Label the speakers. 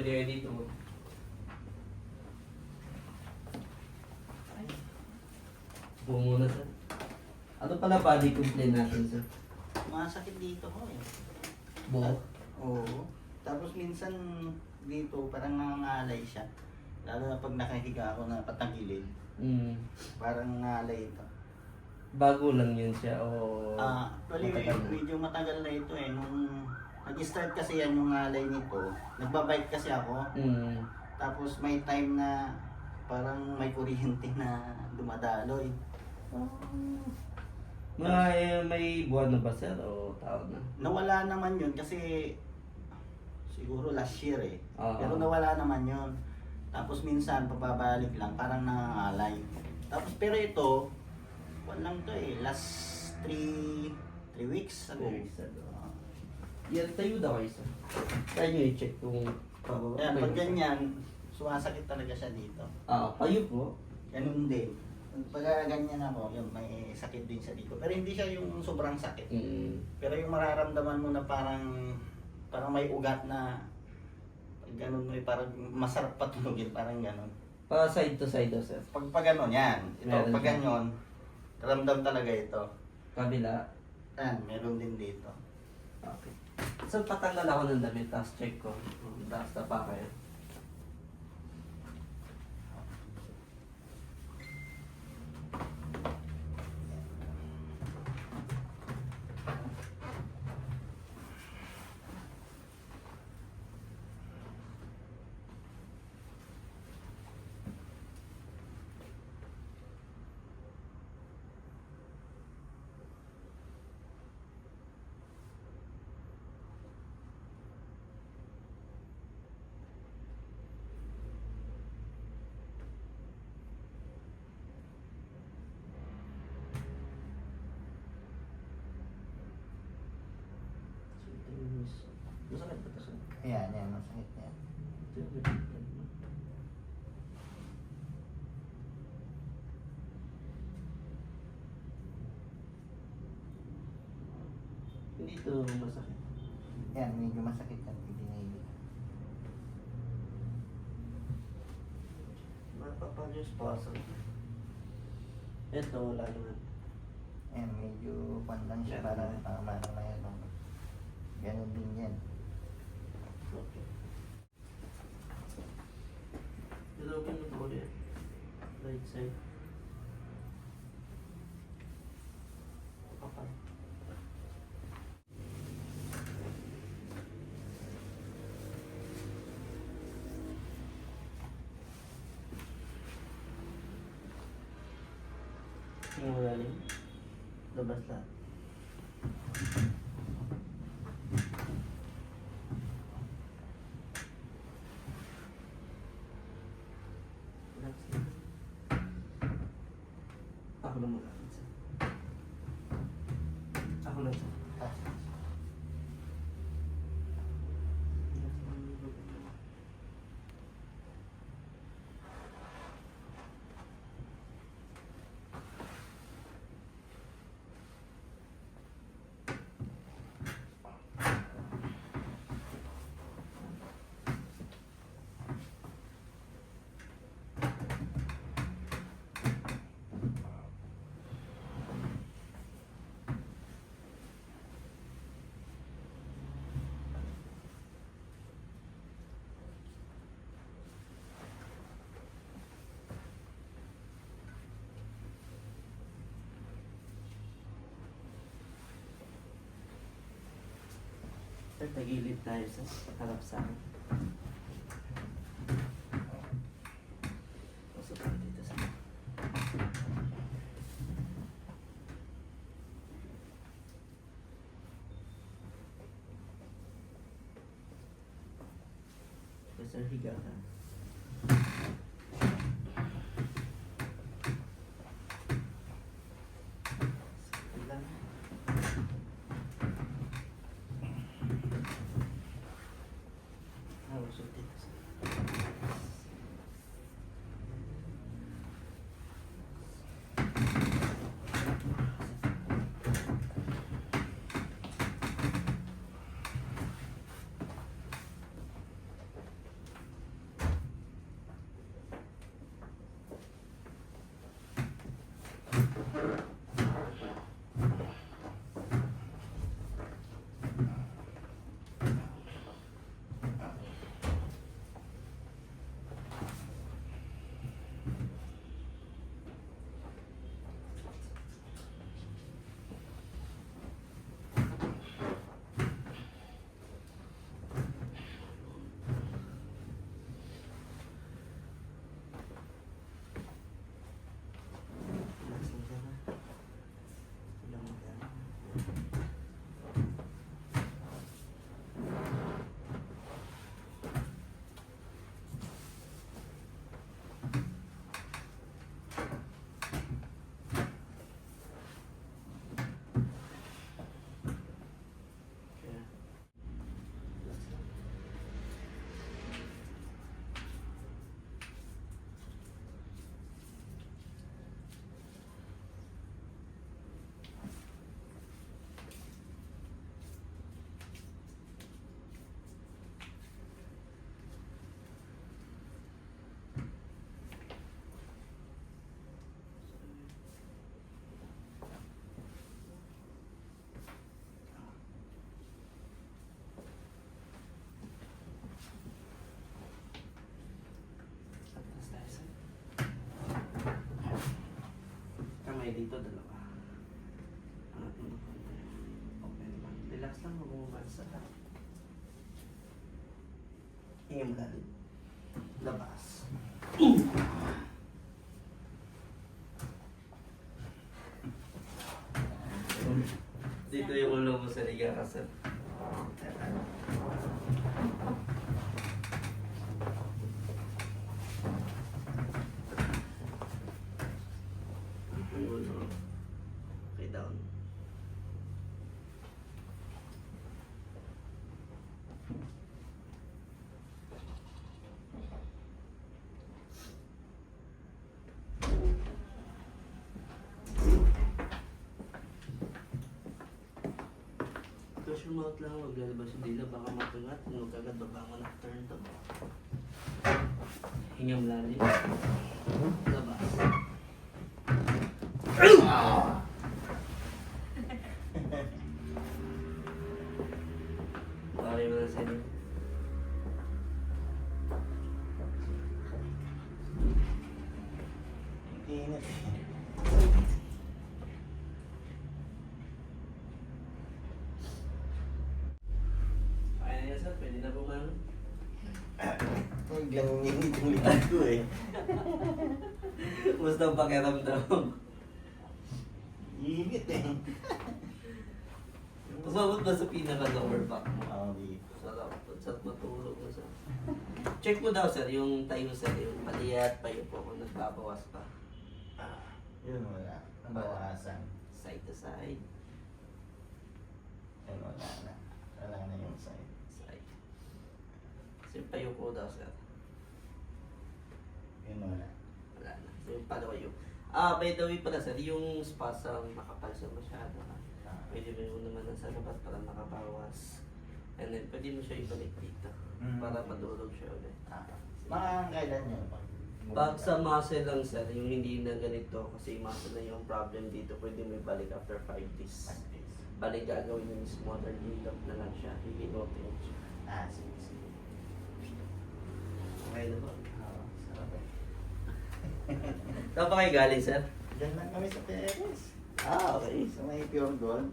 Speaker 1: pwede kayo dito. Buo muna sir. Ano pala body complaint natin sir?
Speaker 2: masakit dito ko eh.
Speaker 1: Buo.
Speaker 2: Oo. Tapos minsan dito parang nangangalay siya. Lalo na pag nakahiga ako na patagilid,
Speaker 1: Mm.
Speaker 2: parang nangalay ito.
Speaker 1: Bago lang yun siya o
Speaker 2: Ah, actually
Speaker 1: matagal na?
Speaker 2: medyo matagal na ito eh. Nung nag-start kasi yan yung ngalay nito, nagbabike kasi ako.
Speaker 1: Mm.
Speaker 2: Tapos may time na parang may kuryente na dumadaloy.
Speaker 1: Mga eh, may buwan na ba sir o taon na?
Speaker 2: Nawala naman yun kasi siguro last year eh.
Speaker 1: Oo.
Speaker 2: Pero nawala naman yun. Tapos minsan pababalik lang parang nangangalay. Tapos pero ito, walang to eh. Last 3 3 weeks ago.
Speaker 1: Three weeks ago. Yan, tayo daw kayo sir. Tayo nyo i-check kung pababa.
Speaker 2: Kaya pag ganyan, sumasakit talaga siya dito.
Speaker 1: Ah, payo po.
Speaker 2: Ganun din. Pag ganyan ako, yun, may sakit din siya dito. Pero hindi siya yung sobrang sakit.
Speaker 1: Mm.
Speaker 2: Pero yung mararamdaman mo na parang parang may ugat na ganun mo, parang masarap patulogin, parang ganun.
Speaker 1: Pa side to side daw sir.
Speaker 2: Pag pag ganun, yan. Ito,
Speaker 1: Meron
Speaker 2: pag
Speaker 1: din.
Speaker 2: ganyan, ramdam talaga ito.
Speaker 1: Kabila.
Speaker 2: Yan, meron din dito.
Speaker 1: Okay. So, patanggal ako ng damit, tapos check ko. Tapos tapa kayo. Masakit
Speaker 2: Ayan, yan, masakit yan.
Speaker 1: Hindi ito masakit.
Speaker 2: Yan, medyo masakit yan. Ibinili.
Speaker 1: Mapapagyos pa sa... Ito, wala naman.
Speaker 2: Yan, medyo pan lang siya. Parang tama na na yan. Ganun din yan.
Speaker 1: Ilogin mo po yan. Right side. Kapal. Yung malalim. Labas lahat. Relax lang. Ako lang muna. Ako lang sir.
Speaker 2: Ah,
Speaker 1: Sir, tagilid tayo sa harap sa akin. Sa sir, higa ka. Dito, dalawa. Angat mo ng konti. Open lang. Relax lang, huwag mo sa. Hinga mo lalim. Labas. Dito yung ulo mo sa liga kasi. Yung ulo. Okay, down. Close your mouth lang, huwag lalabas yung dila, baka matungat, huwag agad baba mo na turn to. Hingang lalim. Labas. Okay mo na sa'yo.
Speaker 2: Ang init.
Speaker 1: Kaya na yan sir, pwede na bumangon.
Speaker 2: Huwag lang init yung likod ko eh.
Speaker 1: Kumusta ang pakiramdam?
Speaker 2: Init eh.
Speaker 1: Pasabot ba sa pinaka-lower back mo?
Speaker 2: Oo, di.
Speaker 1: Sarap. Sarap matulog na sir. Check mo daw sir, yung tayo sir, yung paliyat, payo po kung nagbabawas pa.
Speaker 2: Ah, yun wala. Nabawasan.
Speaker 1: Side to side.
Speaker 2: Yun wala na. Wala na yung side.
Speaker 1: Side. Kasi payo ko daw sir.
Speaker 2: Yun wala.
Speaker 1: Wala na. So yung palawayo. Ah, by the way pala sir, yung spasm nakapal siya masyado. ha? Pwede mo yung naman sa labas para makabawas. And then, pwede mo siya ibalik dito.
Speaker 2: Mm.
Speaker 1: Para madulog siya ulit.
Speaker 2: Ah. Mga kailan yun? Pag,
Speaker 1: sa muscle lang sir, yung hindi na ganito, kasi muscle na yung problem dito, pwede mo ibalik after 5 days. Balik gagawin yung smaller dito na lang siya, hihilotin siya.
Speaker 2: Ah, sige, sige.
Speaker 1: Okay na ba?
Speaker 2: Oo, sarap eh.
Speaker 1: Saan pa kayo galing sir?
Speaker 2: Diyan lang kami sa Perez.
Speaker 1: Ah, okay.
Speaker 2: Sa may pure gold.